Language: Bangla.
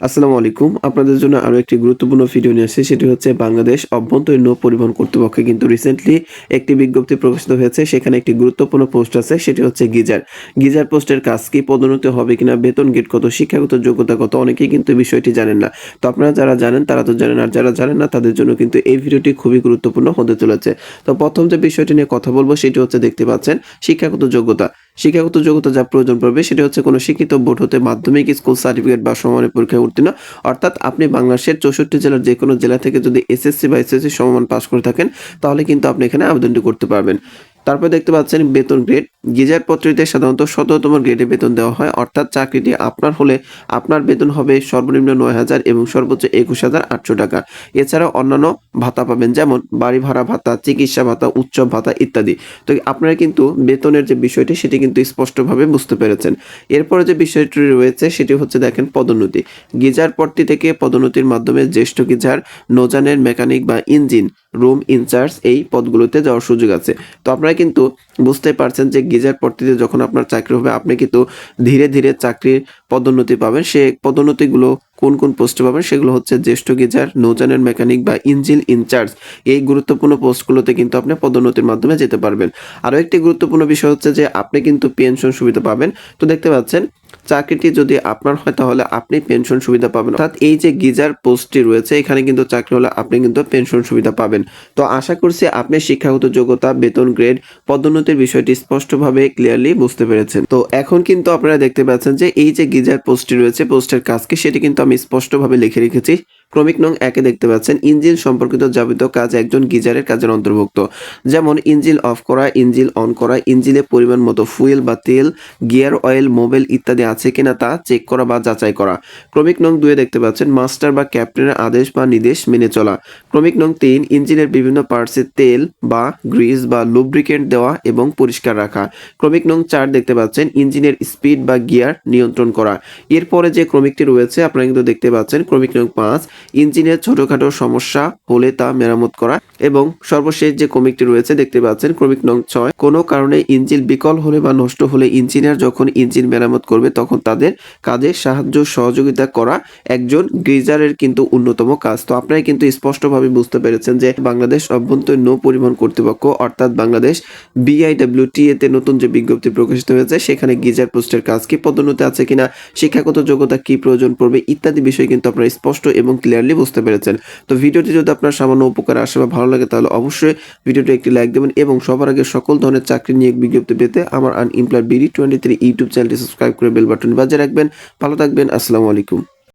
আসসালামু আলাইকুম। আপনাদের জন্য আরও একটি গুরুত্বপূর্ণ ভিডিও নিয়ে আসছে। সেটি হচ্ছে বাংলাদেশ অভ্যন্তরীণ নৌ পরিবহন কর্তৃপক্ষে কিন্তু রিসেন্টলি একটি বিজ্ঞপ্তি প্রকাশিত হয়েছে। সেখানে একটি গুরুত্বপূর্ণ পোস্ট আছে, সেটি হচ্ছে গিজার। গিজার পোস্টের কাজ কি, পদোন্নতি হবে কিনা, বেতন গেট কত, শিক্ষাগত যোগ্যতা কত, অনেকেই কিন্তু বিষয়টি জানেন না। তো আপনারা যারা জানেন, তারা তো জানেন, আর যারা জানেন না, তাদের জন্য কিন্তু এই ভিডিওটি খুবই গুরুত্বপূর্ণ হতে চলেছে। তো প্রথম যে বিষয়টি নিয়ে কথা বলব, সেটি হচ্ছে, দেখতে পাচ্ছেন, শিক্ষাগত যোগ্যতা। শিক্ষাগত যোগ্যতা যা প্রয়োজন পড়বে, সেটি হচ্ছে কোনো শিক্ষিত বোর্ড হতে মাধ্যমিক, স্কুল সার্টিফিকেট বা সমানের পরীক্ষায় উত্তীর্ণ। অর্থাৎ আপনি বাংলাদেশের চৌষট্টি জেলার যে কোনো জেলা থেকে যদি এসএসসি বা এসএসসি সমমান পাস করে থাকেন, তাহলে কিন্তু আপনি এখানে আবেদনটি করতে পারবেন। তারপর দেখতে পাচ্ছেন বেতন গ্রেড গিজার পত্রিতে সাধারণত শততম গ্রেডে বেতন দেওয়া হয়, অর্থাৎ চাকরিটি আপনার হলে আপনার বেতন হবে সর্বনিম্ন নয় হাজার এবং সর্বোচ্চ একুশ হাজার আটশো টাকা। এছাড়া অন্যান্য ভাতা পাবেন, যেমন বাড়ি ভাড়া ভাতা, চিকিৎসা ভাতা, উৎসব ভাতা ইত্যাদি। তো আপনারা কিন্তু বেতনের যে বিষয়টি, সেটি কিন্তু স্পষ্টভাবে বুঝতে পেরেছেন। এরপরে যে বিষয়টি রয়েছে, সেটি হচ্ছে দেখেন পদোন্নতি। গিজার পদটি থেকে পদোন্নতির মাধ্যমে জ্যেষ্ঠ গিজার নোজানের মেকানিক বা ইঞ্জিন, রুম ইনচার্জ এই পদগুলোতে যাওয়ার সুযোগ আছে। তো আপনারা কিন্তু বুঝতে পারছেন যে গিজার পদটিতে যখন আপনার চাকরি হবে, আপনি কিন্তু ধীরে ধীরে চাকরির পদোন্নতি পাবেন। সে পদোন্নতিগুলো কোন কোন পোস্টে পাবেন সেগুলো হচ্ছে জ্যেষ্ঠ গিজার নৌজানের মেকানিক বা ইঞ্জিন ইনচার্জ। এই গুরুত্বপূর্ণ পোস্টগুলোতে কিন্তু আপনি পদোন্নতির মাধ্যমে যেতে পারবেন। আরও একটি গুরুত্বপূর্ণ বিষয় হচ্ছে যে আপনি কিন্তু পেনশন সুবিধা পাবেন। তো দেখতে পাচ্ছেন চাকরিটি যদি আপনার হয়, তাহলে আপনি পেনশন সুবিধা পাবেন। অর্থাৎ এই যে গিজার পোস্টটি রয়েছে, এখানে কিন্তু চাকরি হলে আপনি কিন্তু পেনশন সুবিধা পাবেন। তো আশা করছি আপনি শিক্ষাগত যোগ্যতা, বেতন গ্রেড পদোন্নতির বিষয়টি স্পষ্টভাবে ক্লিয়ারলি বুঝতে পেরেছেন। তো এখন কিন্তু আপনারা দেখতে পাচ্ছেন যে, এই যে গিজার পোস্টটি রয়েছে, পোস্টের কাজকে সেটি কিন্তু আমি স্পষ্টভাবে লিখে রেখেছি। ক্রমিক নং একে দেখতে পাচ্ছেন। ইঞ্জিন সম্পর্কিত যাবতীয় কাজ একজন গিজারের কাজের অন্তর্ভুক্ত। যেমন, ইঞ্জিন অফ করা, ইঞ্জিন অন করা, ইঞ্জিনে পরিমাণ মতো ফুয়েল বা তেল, গিয়ার অয়েল মোবিল ইত্যাদি আছে কিনা তা চেক করা বা যাচাই করা। ক্রমিক নং দুয়ে দেখতে পাচ্ছেন, মাস্টার বা ক্যাপ্টেনের আদেশ বা নির্দেশ মেনে চলা। ক্রমিক নং তিন, ইঞ্জিনের বিভিন্ন পার্টসে তেল বা গ্রিস বা লুব্রিকেন্ট দেওয়া এবং পরিষ্কার রাখা। ক্রমিক নং চার দেখতে পাচ্ছেন, ইঞ্জিনের স্পিড বা গিয়ার নিয়ন্ত্রণ করা। এরপরে যে ক্রমিকটি রয়েছে, আপনারা কিন্তু দেখতে পাচ্ছেন, ক্রমিক নং পাঁচ ইঞ্জিনের ছোটখাটো সমস্যা হলে তা মেরামত করা এবং সর্বশেষ যে ক্রমিকটি রয়েছে দেখতে পাচ্ছেন ক্রমিক নং ছয়, কোনো কারণে ইঞ্জিন বিকল হলে বা নষ্ট হলে ইঞ্জিনিয়ার যখন ইঞ্জিন মেরামত করবে তখন তাদের কাজে সাহায্য সহযোগিতা করা একজন গ্রিজারের কিন্তু অন্যতম কাজ। তো আপনারা কিন্তু স্পষ্টভাবে বুঝতে পেরেছেন যে বাংলাদেশ অভ্যন্তরীণ নৌ পরিবহন কর্তৃপক্ষ অর্থাৎ বাংলাদেশ বিআইডব্লিউটিএ তে নতুন যে বিজ্ঞপ্তি প্রকাশিত হয়েছে, সেখানে গিজার পোস্টের কাজ কি পদোন্নতি আছে কিনা, শিক্ষাগত যোগ্যতা কি প্রয়োজন পড়বে ইত্যাদি বিষয় কিন্তু আপনারা স্পষ্ট এবং ক্লিয়ারলি বুঝতে পেরেছেন। তো ভিডিওটি যদি আপনার সামান্য উপকার আসে বা ভালো লাগে, তাহলে অবশ্যই ভিডিওটি একটি লাইক দেবেন এবং সবার আগে সকল ধরনের চাকরি নিয়ে বিজ্ঞপ্তি পেতে আমার unemployed BD twenty three YouTube চ্যানেলটি সাবস্ক্রাইব করে বেল বাটন বাজে রাখবেন। ভালো থাকবেন, আসসালামু আলাইকুম।